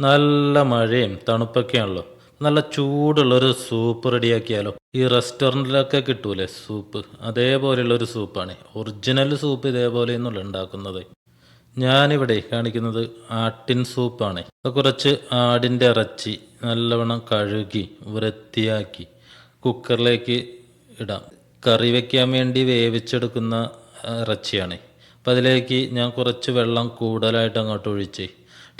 നല്ല മഴയും തണുപ്പൊക്കെയാണല്ലോ. നല്ല ചൂടുള്ളൊരു സൂപ്പ് റെഡിയാക്കിയാലോ. ഈ റെസ്റ്റോറന്റിലൊക്കെ കിട്ടൂലേ സൂപ്പ്? അതേപോലെയുള്ളൊരു സൂപ്പാണ്. ഒറിജിനൽ സൂപ്പ് ഇതേപോലെ എന്നുള്ള ഉണ്ടാക്കുന്നത്. ഞാനിവിടെ കാണിക്കുന്നത് ആട്ടിൻ സൂപ്പാണ്. കുറച്ച് ആടിന്റെ ഇറച്ചി നല്ലവണ്ണം കഴുകി വൃത്തിയാക്കി കുക്കറിലേക്ക് ഇടാം. കറി വയ്ക്കാൻ വേണ്ടി വേവിച്ചെടുക്കുന്ന ഇറച്ചിയാണ്. അപ്പം അതിലേക്ക് ഞാൻ കുറച്ച് വെള്ളം കൂടുതലായിട്ട് അങ്ങോട്ട് ഒഴിച്ച്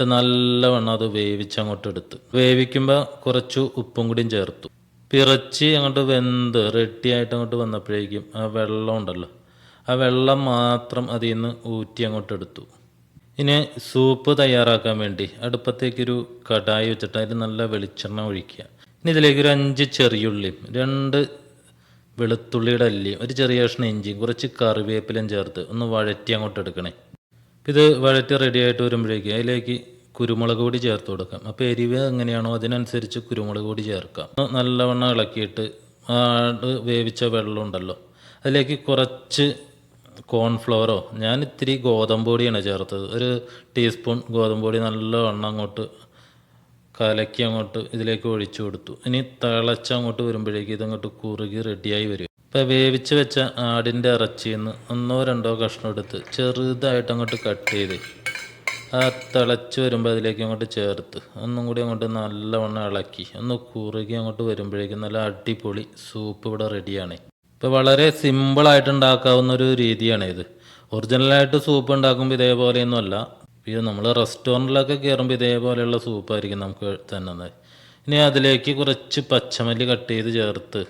എന്നിട്ട് നല്ലവണ്ണം അത് വേവിച്ച് അങ്ങോട്ട് എടുത്ത് വേവിക്കുമ്പോൾ കുറച്ച് ഉപ്പും കൂടിയും ചേർത്തു. പിറച്ചി അങ്ങോട്ട് വെന്ത് റെഡിയായിട്ട് അങ്ങോട്ട് വന്നപ്പോഴേക്കും ആ വെള്ളം ഉണ്ടല്ലോ ആ വെള്ളം മാത്രം അതിൽ നിന്ന് ഊറ്റി അങ്ങോട്ട് എടുത്തു ഇനി സൂപ്പ് തയ്യാറാക്കാൻ വേണ്ടി അടുപ്പത്തേക്കൊരു കടായി വെച്ചിട്ട് അതിൽ നല്ല വെളിച്ചെണ്ണ ഒഴിക്കുക. ഇനി ഇതിലേക്ക് ഒരു അഞ്ച് ചെറിയുള്ളിയും രണ്ട് വെളുത്തുള്ളിയുടെ അല്ലിയും ഒരു ചെറിയ കഷ്ണം ഇഞ്ചിയും കുറച്ച് കറിവേപ്പിലയും ചേർത്ത് ഒന്ന് വഴറ്റി അങ്ങോട്ട് എടുക്കണേ ഇത് വഴറ്റി റെഡി ആയിട്ട് വരുമ്പോഴേക്ക് അതിലേക്ക് കുരുമുളക് പൊടി ചേർത്ത് കൊടുക്കാം. അപ്പോൾ എരിവ് എങ്ങനെയാണോ അതിനനുസരിച്ച് കുരുമുളക് പൊടി ചേർക്കാം. നല്ലവണ്ണം ഇളക്കിയിട്ട് വേവിച്ച വെള്ളം ഉണ്ടല്ലോ അതിലേക്ക് കുറച്ച് കോൺഫ്ലവറോ ഞാൻ ഇത്തിരി ഗോതമ്പ് പൊടിയാണ് ചേർത്തത്. ഒരു ടീസ്പൂൺ ഗോതമ്പ് പൊടി നല്ലവണ്ണം അങ്ങോട്ട് കലക്കി അങ്ങോട്ട് ഇതിലേക്ക് ഒഴിച്ചു കൊടുത്തു. ഇനി തിളച്ച് അങ്ങോട്ട് വരുമ്പോഴേക്ക് ഇതങ്ങോട്ട് കുറുകി റെഡിയായി വരും. ഇപ്പം വേവിച്ച് വെച്ച ആടിന്റെ ഇറച്ചിയിൽ നിന്ന് ഒന്നോ രണ്ടോ കഷ്ണം എടുത്ത് ചെറുതായിട്ട് അങ്ങോട്ട് കട്ട് ചെയ്ത് ആ തിളച്ച് വരുമ്പോൾ അതിലേക്ക് അങ്ങോട്ട് ചേർത്ത്. ഒന്നും കൂടി അങ്ങോട്ട് നല്ലവണ്ണം ഇളക്കി. ഒന്ന് കുറുകി അങ്ങോട്ട് വരുമ്പോഴേക്കും നല്ല അടിപൊളി സൂപ്പ് ഇവിടെ റെഡിയാണ് ഇപ്പോൾ വളരെ സിമ്പിളായിട്ട് ഉണ്ടാക്കാവുന്ന ഒരു രീതിയാണ് ഇത്. ഒറിജിനലായിട്ട് സൂപ്പ് ഉണ്ടാക്കുമ്പോൾ ഇതേപോലെയൊന്നുമല്ല ഇത് നമ്മൾ റെസ്റ്റോറന്റിലൊക്കെ കയറുമ്പോൾ ഇതേപോലെയുള്ള സൂപ്പായിരിക്കും നമുക്ക് തന്നത്. ഇനി അതിലേക്ക് കുറച്ച് പച്ചമല്ലി കട്ട് ചെയ്ത് ചേർത്ത്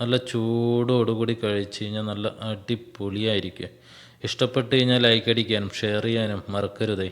നല്ല ചൂടോടുകൂടി കഴിച്ച് കഴിഞ്ഞാൽ നല്ല അടിപൊളിയായിരിക്കും. ഇഷ്ടപ്പെട്ട് കഴിഞ്ഞാൽ ലൈക്ക് അടിക്കാനും ഷെയർ ചെയ്യാനും മറക്കരുതേ.